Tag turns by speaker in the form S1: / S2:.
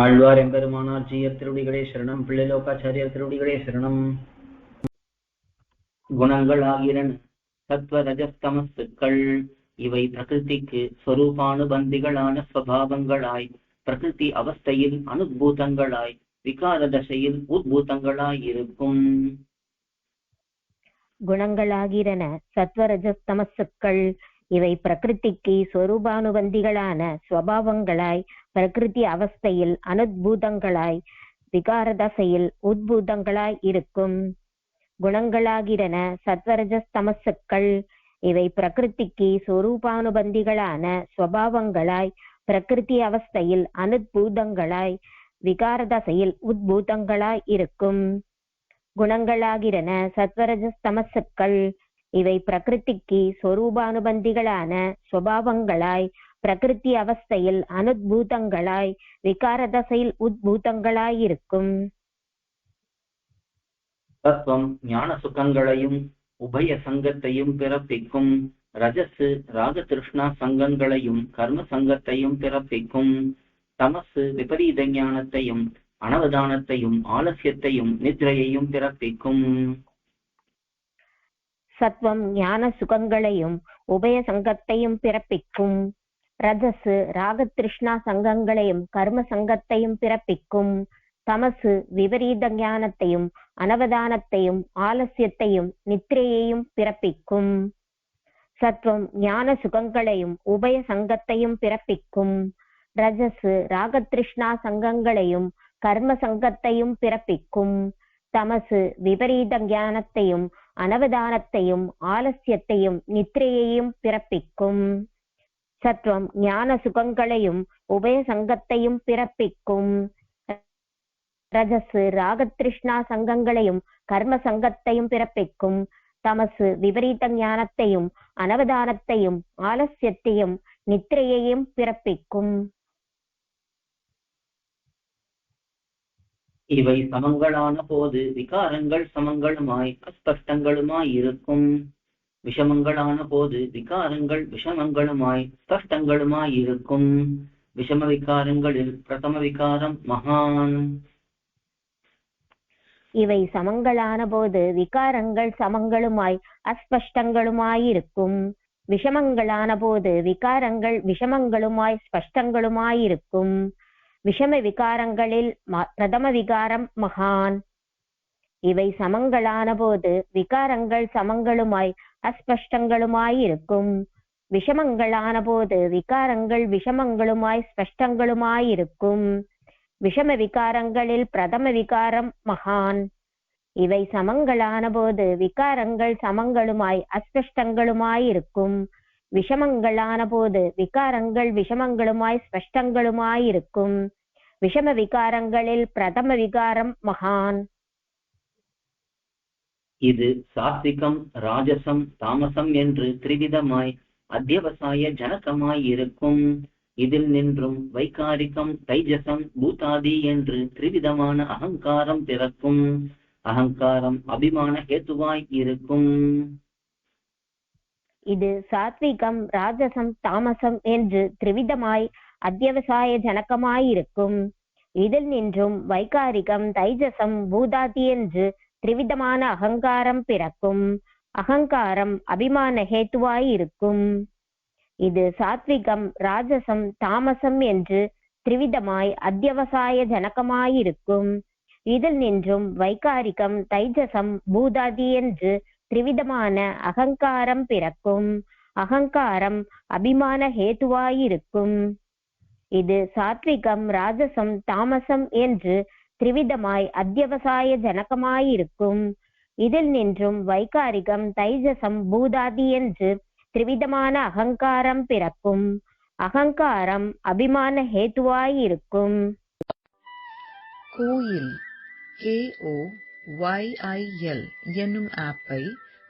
S1: ஆழ்வார் எம்பெருமானார் ஜீயர் திருவடிகளே சரணம். பிள்ளைலோகாச்சாரியர் திருவடிகளே சரணம். குணங்கள் ஆகிரன் சத்வ ரஜஸ்தமசுக்கள் இவை பிரகிருதிக்கு ஸ்வரூபானுபந்திகளான ஸ்வபாவங்களாய் பிரகிருதி அவஸ்தையில் அனுபூதங்களாய் விகார தசையில் உத்பூதங்களாய் இருக்கும்
S2: குணங்களாகிறன சத்வரஜ தமசுக்கள் இவை பிரகிருதிக்கு ஸ்வரூபானுபந்திகளான ஸ்வபாவங்களாய் பிரகிருதி அவஸ்தையில் அனுத்பூதங்களாய் விகாரதசையில் உத்பூதங்களாய் இருக்கும் குணங்களாகிறன சத்வரஜஸ்தமசுக்கள் இவை பிரகிருதிக்கு ஸ்வரூபானுபந்திகளான ஸ்வபாவங்களாய் பிரகிருதி அவஸ்தையில் அனுத்பூதங்களாய் விகாரதசையில் உத்பூதங்களாய் இருக்கும் குணங்களாகிறன சத்வரஜஸ்தமசுக்கள் இவை பிரகிருதிக்கு சொரூபானுபந்திகளான சுவாவங்களாய் பிரகிருதி அவஸ்தையில் அனுத்பூதங்களாய் விகாரதசையில் உத்பூதங்களாயிருக்கும்.
S1: தத்துவம் ஞான சுகங்களையும் உபய சங்கத்தையும் பிறப்பிக்கும். ரஜசு ராகதிருஷ்ணா சங்கங்களையும் கர்ம சங்கத்தையும் பிறப்பிக்கும். தமசு விபரீத ஞானத்தையும் அனவதானத்தையும் ஆலசியத்தையும் நித்ரையையும் பிறப்பிக்கும்.
S2: சத்வம் ஞான சுகங்களையும் உபய சங்கத்தையும் பிறப்பிக்கும். ரஜசு ராகதிருஷ்ணா சங்கங்களையும் கர்ம சங்கத்தையும் பிறப்பிக்கும். தமசு விபரீத ஞானத்தையும் அனவதானத்தையும் ஆலசியத்தையும் நித்திரையையும் பிறப்பிக்கும். சத்வம் ஞான சுகங்களையும் உபய சங்கத்தையும் பிறப்பிக்கும். ரஜசு ராகத்ருஷ்ணா சங்கங்களையும் கர்ம சங்கத்தையும் பிறப்பிக்கும். தமசு விபரீத ஞானத்தையும் அனவதானத்தையும் ஆலசியத்தையும் நித்திரையையும் பிறப்பிக்கும். சத்வம் ஞான சுகங்களையும் உபய சங்கத்தையும் பிறப்பிக்கும். ரஜசு ராகத்ரிஷ்ணா சங்கங்களையும் கர்ம சங்கத்தையும் பிறப்பிக்கும். தமசு விபரீத ஞானத்தையும் அனவதானத்தையும் ஆலசியத்தையும் நித்திரையையும் பிறப்பிக்கும்.
S1: இவை சமங்களான போது விகாரங்கள் சமங்களுமாய் அஸ்பஷ்டங்களுமாய் இருக்கும். விஷமங்களான போது விகாரங்கள் விஷமங்களுமாய் ஸ்பஷ்டங்களுமாய் இருக்கும். விஷம விகாரங்களில் பிரதம விகாரம் மகான்.
S2: இவை சமங்களான போது விகாரங்கள் சமங்களுமாய் அஸ்பஷ்டங்களுமாயிருக்கும் விஷமங்களான போது விகாரங்கள் விஷமங்களுமாய் ஸ்பஷ்டங்களுமாயிருக்கும் விஷம விகாரங்களில் பிரதம விகாரம் மகான். இவை சமங்களான போது விகாரங்கள் சமங்களுமாய் அஸ்பஷ்டங்களுமாயிருக்கும் விஷமங்களான போது விகாரங்கள் விஷமங்களுமாய் ஸ்பஷ்டங்களுமாயிருக்கும் விஷம விகாரங்களில் பிரதம விகாரம் மகான். இவை சமங்களான போது விகாரங்கள் சமங்களுமாய் அஸ்பஷ்டங்களுமாயிருக்கும் விஷமங்களான போது விகாரங்கள் விஷமங்களுமாய் ஸ்பஷ்டங்களுமாயிருக்கும் விஷம விகாரங்களில் பிரதம விகாரம் மகான்.
S1: இது சாத்விகம் ராஜசம் தாமசம் என்று திரிவிதமாய் அத்தியவசாய ஜனகமாய் இருக்கும். இதில் நின்றும் வைகாரிகம் தைஜசம் பூதாதி என்று திரிவிதமான அகங்காரம் பிறக்கும். அகங்காரம் அபிமான ஹேத்துவாய் இருக்கும்.
S2: இது சாத்விகம் ராஜசம் தாமசம் என்று திரிவிதமாய் அத்தியவசாய ஜனகமாயிருக்கும். இதில் நின்றும் வைகாரிகம் தைஜசம் பூதாதி என்று திரிவிதமான அகங்காரம் பிறக்கும். அகங்காரம் அபிமான ஹேத்துவாயிருக்கும். இது சாத்விகம் ராஜசம் தாமசம் என்று திரிவிதமாய் அத்தியவசாய ஜனகமாயிருக்கும். இதில் நின்றும் வைகாரிகம் தைஜசம் பூதாதி என்று திரிவிதமான அகங்காரம் பிறக்கும். அகங்காரம் அபிமான ஹேத்துவாயிருக்கும். இது சாத்விகம் ராஜசம் தாமசம் என்று திரிவிதமாய் அத்தியவசாய ஜனகமாயிருக்கும். இதில் நின்றும் வைகாரிகம் தைஜசம் பூதாதி என்று திரிவிதமான அகங்காரம் பிறக்கும். அகங்காரம் அபிமான ஹேத்துவாயிருக்கும்.
S3: கோயில் கே ஓ ஒய்ஐஎல் என்னும் ஆப்பை